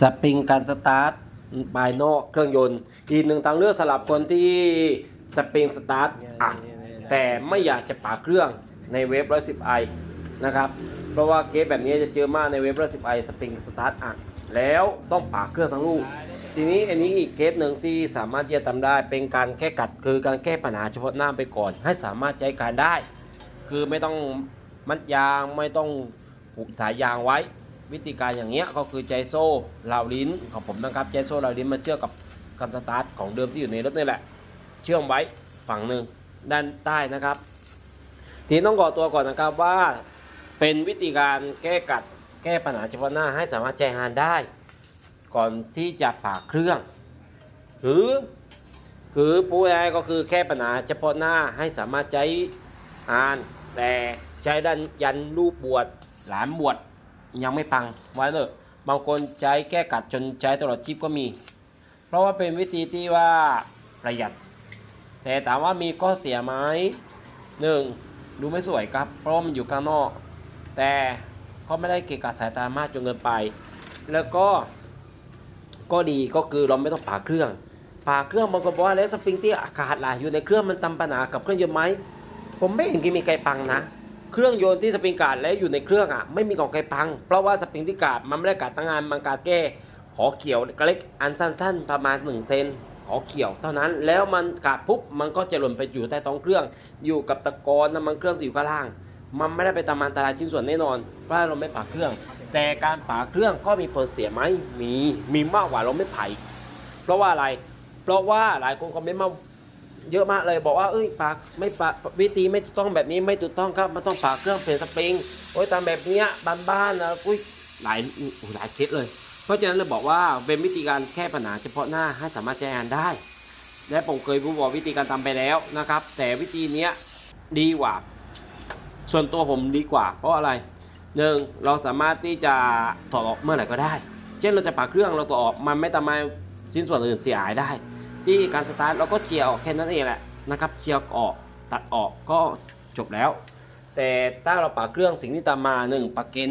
สปริงการสตาร์ทภายนอกเครื่องยนต์ อีกหนึ่งทางเลือกสำหรับคนที่สปริงสตาร์ทอักแต่ไม่อยากจะป่าเครื่องในเวฟ110 i นะครับ เพราะว่าเกสแบบนี้จะเจอมากในเวฟ110 i สปริงสตาร์ทอักแล้วต้องป่าเครื่องทั้งลูก ทีนี้อันนี้อีกเคสหนึ่งที่สามารถที่จะทำได้เป็นการแก้กัดคือการแก้ปัญหาเฉพาะหน้าไปก่อน ให้สามารถใช้การได้ คือไม่ต้องมัดยางไม่ต้องผูกสายยางไว้ วิธีการอย่างเงี้ยก็คือใจโซ่เหลาลิ้นของผมนะครับใจโซ่เหลาลิ้นมาเชื่อมกับกันสตาร์ทของเดิมที่อยู่ในรถนี่แหละ เชื่อมไว้ฝั่งหนึ่งด้านใต้นะครับ ทีนี้ต้องก่อตัวก่อนนะครับว่าเป็นวิธีการแก้กัดแก้ปัญหาเฉพาะหน้าให้สามารถใช้งานได้ ก่อนที่จะผ่าเครื่อง หรือคือพูดง่ายก็คือแก้ปัญหาเฉพาะหน้าให้สามารถใช้งาน แต่ใช้ดันยันรูปบวชหลานบวช ยังไม่ปังไว้เลยบางคนใช้แก้กัดจนใช้ตลอดชีพก็มี เพราะว่าเป็นวิธีที่ว่าประหยัด แต่ถามว่ามีข้อเสียไหมหนึ่งดูไม่สวยครับ เพราะมันอยู่ข้างนอก แต่ก็ไม่ได้เกะกะสายตามากจนเกินไป แล้วก็ก็ดีก็คือเราไม่ต้องผ่าเครื่อง ผ่าเครื่องบางคนบอกว่าแล้วสปริงที่อากาศล่ะอยู่ในเครื่องมันทำปัญหากับเครื่องยนต์ไหมผมไม่เห็นมีใครปังนะ เครื่องยนต์ที่สปริงกาดและอยู่ในเครื่องอะไม่มีของใครพัง เพราะว่าสปริงที่กาดมันไม่ได้กาดตั้งงานมันกาดแก้ขอเขียวเล็กอันสั้น ๆ ประมาณ1เซนขอเขียวเท่านั้นแล้วมันกาดปุ๊บมันก็จะหล่นไปอยู่ใต้ท้องเครื่อง อยู่กับตะกอนน้ำมันเครื่องที่อยู่ข้างล่าง มันไม่ได้ไปทำอันตรายชิ้นส่วนแน่นอนเพราะเราไม่ผ่าเครื่อง แต่การผ่าเครื่องก็มีผลเสียไหมมีมีมากกว่าเราไม่ผ่าเพราะว่าอะไร เพราะว่าหลายคนคอมเมนต์มา เยอะมากเลยบอกว่าเอ้ยปากไม่ปากวิธีไม่ถูกต้องแบบนี้ไม่ถูกต้องครับมันต้องปากเครื่องเปลี่ยนสปริงโอ้ยตามแบบเนี้ยบ้านๆนะอุ้ยหลายหลายเคสเลย เพราะฉะนั้นเลยบอกว่าเป็นวิธีการแก้ปัญหาเฉพาะหน้าให้สามารถใช้งานได้ และผมเคยพูดบอกวิธีการทำไปแล้วนะครับ แต่วิธีเนี้ยดีกว่า ส่วนตัวผมดีกว่า เพราะอะไรหนึ่งเราสามารถที่จะถอดออกเมื่อไหร่ก็ได้ เช่นเราจะปากเครื่องเราถอดออกมันไม่ทำให้ชิ้นส่วนอื่นเสียหายได้ ที่การสตาร์ทเราก็เจียออกแค่นั้นเองแหละนะครับเจียออกตัดออกก็จบแล้ว แต่ถ้าเราปากเครื่องสิ่งที่ตามมาหนึ่งปากเกน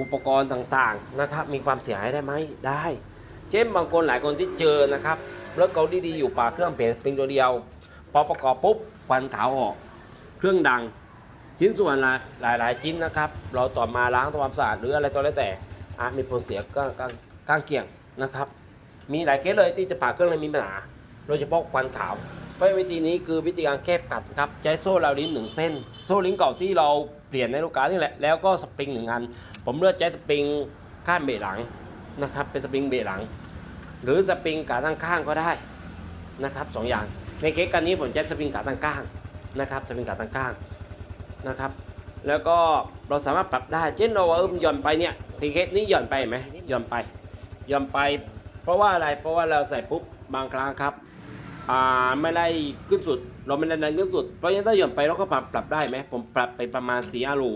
อุปกรณ์ต่างๆนะครับ มีความเสียหายได้ไหมได้ เช่นบางคนหลายคนที่เจอนะครับรถเกาดีๆอยู่ปากเครื่องเปลี่ยนเป็นตัวเดียว พอประกอบปุ๊บควันขาวออก เครื่องดัง ชิ้นส่วนหลายหลายๆชิ้นนะครับ เราต่อมาล้างทำความสะอาดหรืออะไรตัวอะไรแต่อาจมีผลเสียก้างข้างเคียงนะครับ มีหลายเคสเลยที่จะผ่าเครื่องเลยมีปัญหาโดยเฉพาะควันขาวเพราะวิธีนี้คือวิธีการแคบกัดครับใช้โซ่ราวลิ้นหนึ่งเส้น โซ่ลิ้นเก่าที่เราเปลี่ยนในลูกค้านี่แหละแล้วก็สปริงหนึ่งอัน ผมเลือกใช้สปริงข้ามเบรหลังนะครับเป็นสปริงเบรหลัง หรือสปริงขาตั้งข้างก็ได้นะครับสองอย่างในเคสกันนี้ผมใช้สปริงขาตั้งข้างนะครับสปริงขาตั้งข้างนะครับแล้วก็เราสามารถปรับได้ เช่นเราเออมันหย่อนไปเนี่ยทีเคสนี้หย่อนไปไหมหย่อนไปหย่อนไป เพราะว่าอะไรเพราะว่าเราใส่ปุ๊บบางครั้งครับอ่าไม่ได้ขึ้นสุด เราไม่ได้ดันขึ้นสุดเพราะฉะนั้นถ้าหย่อนไปเราก็ปรับปรับได้ไหมผมปรับไปประมาณ4อารู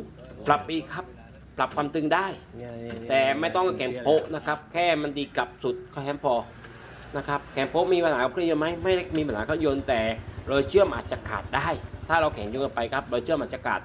ปรับอีกครับ ปรับความตึงได้ แต่ไม่ต้องแข็งโป๊ะนะครับ แค่มันดีกลับสุดก็แค่พอนะครับแข็งโป๊ะมีปัญหากับเครื่องยนต์ไหมไม่ได้มีปัญหากับเครื่องยนต์แต่เรอยเชื่อมอาจจะขาดได้ ถ้าเราแข็งจนเกินไปครับเรอยเชื่อมอาจจะขาด